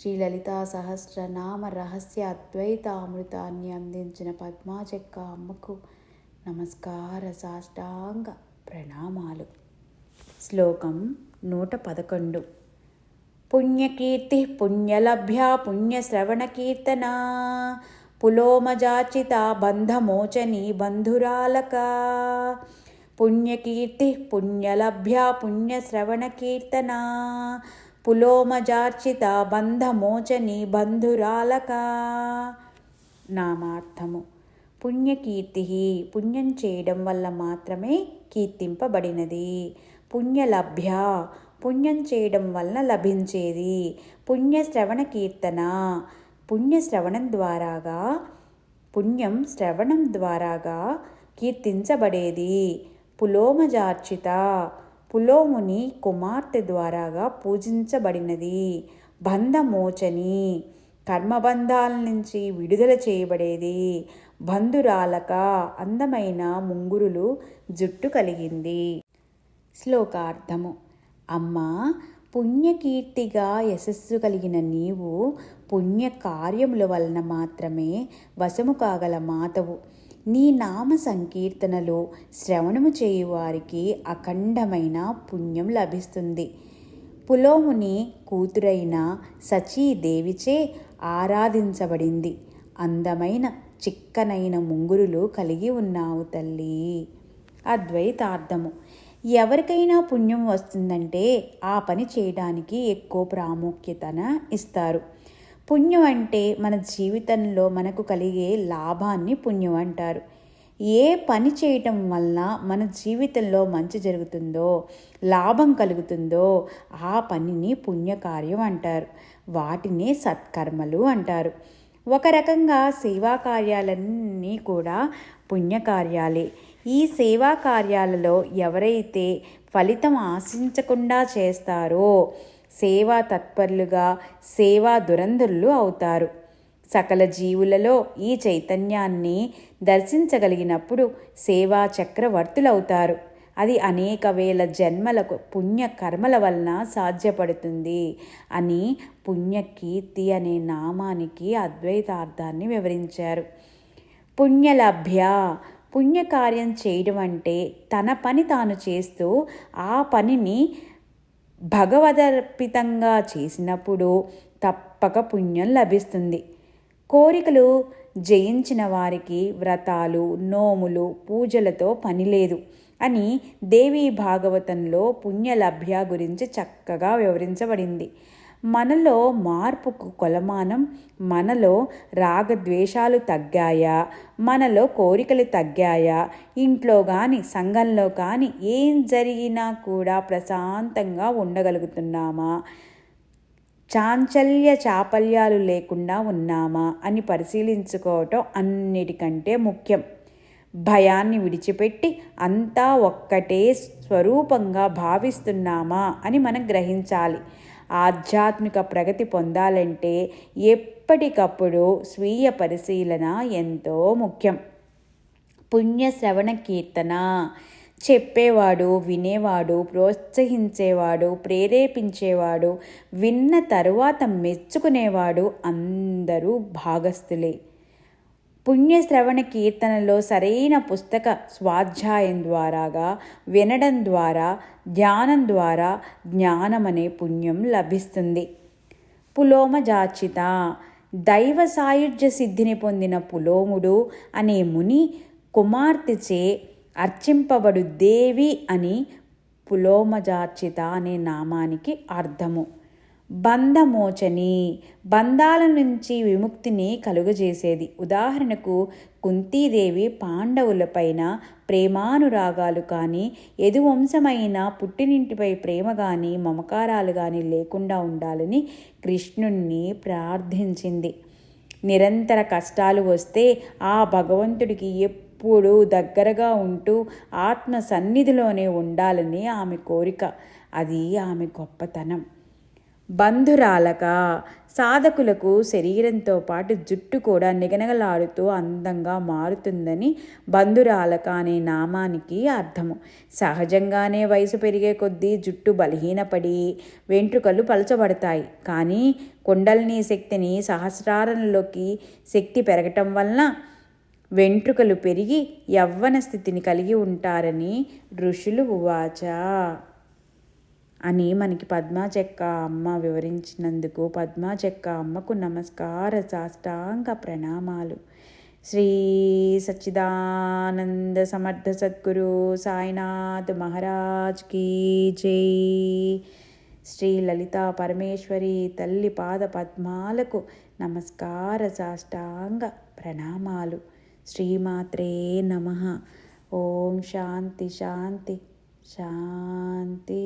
శ్రీ లలితా సహస్రనామ రహస్య అద్వైత అమృతాన్ని అందించిన పద్మాచెక్క అమ్మకు నమస్కార సాష్టాంగ ప్రణామాలు. శ్లోకం నూట పదకొండు. పుణ్యకీర్తి పుణ్యలభ్య పుణ్యశ్రవణకీర్తన పులోమజాచిత బంధమోచని బంధురాలక పుణ్యకీర్తి పుణ్యలభ్య పుణ్యశ్రవణకీర్తన పులోమజార్చిత బంధమోచని బంధురాలక. నామార్థము. పుణ్యకీర్తి పుణ్యం చేయడం వల్ల మాత్రమే కీర్తింపబడినది. పుణ్యలభ్య పుణ్యం చేయడం వలన లభించేది. పుణ్యశ్రవణ కీర్తన. పుణ్యశ్రవణం ద్వారాగా పుణ్యం శ్రవణం ద్వారాగా కీర్తించబడేది. పులోమజార్చిత పులోముని కుమార్తె ద్వారాగా పూజించబడినది. బంధమోచని. కర్మబంధాల నుంచి విడుదల చేయబడేది. బంధురాలక అందమైన ముంగురులు జుట్టు కలిగింది. శ్లోకార్థము. అమ్మా పుణ్యకీర్తిగా యశస్సు కలిగిన నీవు పుణ్య కార్యముల వలన మాత్రమే వశము కాగల మాతవు. నీ నామ సంకీర్తనలో శ్రవణము చేయువారికి అఖండమైన పుణ్యం లభిస్తుంది. పులోముని కూతురైన సచీదేవిచే ఆరాధించబడింది. అందమైన చిక్కనైన ముంగురులు కలిగి ఉన్నావు తల్లి. అద్వైతార్థము. ఎవరికైనా పుణ్యం వస్తుందంటే ఆ పని చేయడానికి ఎక్కువ ప్రాముఖ్యతన ఇస్తారు. పుణ్యం అంటే మన జీవితంలో మనకు కలిగే లాభాన్ని పుణ్యం అంటారు. ఏ పని చేయటం వల్ల మన జీవితంలో మంచి జరుగుతుందో లాభం కలుగుతుందో ఆ పనిని పుణ్యకార్యం అంటారు. వాటినే సత్కర్మలు అంటారు. ఒక రకంగా సేవా కార్యాలన్నీ కూడా పుణ్యకార్యాలే. ఈ సేవా కార్యాలలో ఎవరైతే ఫలితం ఆశించకుండా చేస్తారో సేవా తత్పరులుగా సేవా దురంధరులు అవుతారు. సకల జీవులలో ఈ చైతన్యాన్ని దర్శించగలిగినప్పుడు సేవా చక్రవర్తులవుతారు. అది అనేక వేల జన్మలకు పుణ్య కర్మల వలన సాధ్యపడుతుంది అని పుణ్యకీర్తి అనే నామానికి అద్వైతార్థాన్ని వివరించారు. పుణ్యలభ్య పుణ్యకార్యం చేయడం అంటే తన పని తాను చేస్తూ ఆ పనిని భగవదర్పితంగా చేసినప్పుడు తప్పక పుణ్యం లభిస్తుంది. కోరికలు జయించిన వారికి వ్రతాలు నోములు పూజలతో పని లేదు అని దేవీ భాగవతంలో పుణ్యలభ్య గురించి చక్కగా వివరించబడింది. మనలో మార్పుకు కొలమానం మనలో రాగద్వేషాలు తగ్గాయా మనలో కోరికలు తగ్గాయా ఇంట్లో కానీ సంఘంలో కానీ ఏం జరిగినా కూడా ప్రశాంతంగా ఉండగలుగుతున్నామా? చాంచల్య చాపల్యాలు లేకుండా ఉన్నామా అని పరిశీలించుకోవటం అన్నిటికంటే ముఖ్యం. భయాన్ని విడిచిపెట్టి అంతా ఒక్కటే స్వరూపంగా భావిస్తున్నామా అని మనం గ్రహించాలి. ఆధ్యాత్మిక ప్రగతి పొందాలంటే ఎప్పటికప్పుడు స్వీయ పరిశీలన ఎంతో ముఖ్యం. పుణ్యశ్రవణ కీర్తన చెప్పేవాడు వినేవాడు ప్రోత్సహించేవాడు ప్రేరేపించేవాడు విన్న తరువాత మెచ్చుకునేవాడు అందరూ భాగస్థులే. పుణ్యశ్రవణ కీర్తనలో సరైన పుస్తక స్వాధ్యాయం ద్వారాగా వినడం ద్వారా ధ్యానం ద్వారా జ్ఞానం అనే పుణ్యం లభిస్తుంది. పులోమజాచిత దైవ సాయుధ్య సిద్ధిని పొందిన పులోముడు అనే ముని కుమార్తెచే అర్చింపబడు దేవి అని పులోమజార్చిత అనే నామానికి అర్థము. బంధమోచని బంధాల నుంచి విముక్తిని కలుగజేసేది. ఉదాహరణకు కుంతీదేవి పాండవులపైన ప్రేమానురాగాలు కానీ ఎదువంశమైన పుట్టినింటిపై ప్రేమ కానీ మమకారాలు కానీ లేకుండా ఉండాలని కృష్ణుణ్ణి ప్రార్థించింది. నిరంతర కష్టాలు వస్తే ఆ భగవంతుడికి ఎప్పుడూ దగ్గరగా ఉంటూ ఆత్మ సన్నిధిలోనే ఉండాలని ఆమె కోరిక. అది ఆమె గొప్పతనం. బంధురాలక. సాధకులకు శరీరంతో పాటు జుట్టు కూడా నిగనగలాడుతూ అందంగా మారుతుందని బంధురాలక అనే నామానికి అర్థము. సహజంగానే వయసు పెరిగే కొద్దీ జుట్టు బలహీనపడి వెంట్రుకలు పలచబడతాయి. కానీ కుండల్ని శక్తిని సహస్రారంలోకి శక్తి పెరగటం వలన వెంట్రుకలు పెరిగి యవ్వన స్థితిని కలిగి ఉంటారని ఋషులు ఉవాచ. అని మనకి పద్మా చెక్క అమ్మ వివరించినందుకు పద్మా చెక్క అమ్మకు నమస్కార సాష్టాంగ ప్రణామాలు. శ్రీ సచ్చిదానంద సమర్థ సద్గురు సాయినాథ్ మహారాజ్ కీ జై. శ్రీ లలితా పరమేశ్వరి తల్లి పాద పద్మాలకు నమస్కార సాష్టాంగ ప్రణామాలు. శ్రీమాత్రే నమ. ఓం శాంతి శాంతి. शांति